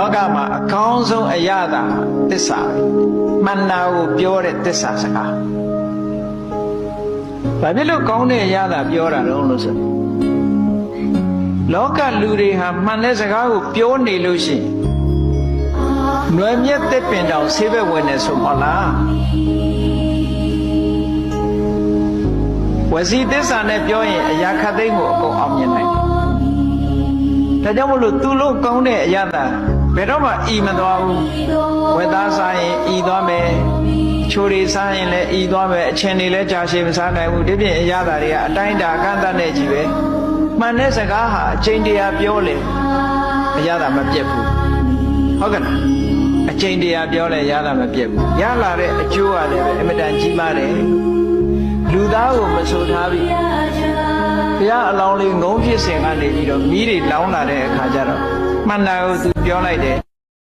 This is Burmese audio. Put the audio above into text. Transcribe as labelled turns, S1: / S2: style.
S1: လောကမှာအကောင်းဆုံးအရာသာသစ္စာပဲမှန်တာကိုပြောတဲ့သစ္စာစကားဘာဖြစ်လို့ကောင်းတဲ့အရာသာပြောတာတော့လို့ဆိုလောကလူတွေဟာမှန်တဲ့စကားကိုပြောနေလို့ရှိရင်နွယ်မြက်တဲ့ပင်တောင်ဆေးဘက်ဝင်နေဆိုမလားဝစီသစ္စာနဲ့ပြောရင်အရာခတ်သိမ်းကိုအကုန်အောင်မြင်နိုင်တယ်ဒါကြောင့်မလို့သူလို့ကောင်းတဲ့အရာသာဘ ယ်တော့မှဤမသွားဘူးဝက်သားစားရင်ဤသွားမယ်ချိုတွေစားရင်လည်းဤသွားမယ်အချင်းတွေလည်းကြာရှည်မစားနိုင်ဘူးဒီပြင်အရာသာတွေကအတိုင်းတာအကန့်အသတ်နဲ့ကြီးပဲမှန်တဲ့စကားဟာအချိန်တရာပြောလေအရာသာမပြတ်ဘူးဟုတ်ကဲ့လားအချိန်တရာပြောလဲရတာမပြတ်ဘူးရလာတဲ့အကျိုးကလည်းပဲအမတန်ကြီးမားတယ်လူသားကိုမဆိုထားပြီဘုရားအလောင်းလေးငုံဖြစ်စဉ်ကနေပြီးတော့မိတွေလောင်းလာတဲ့အခါကျတော့ မှန်တာကိုသူပြောလိုက်တယ်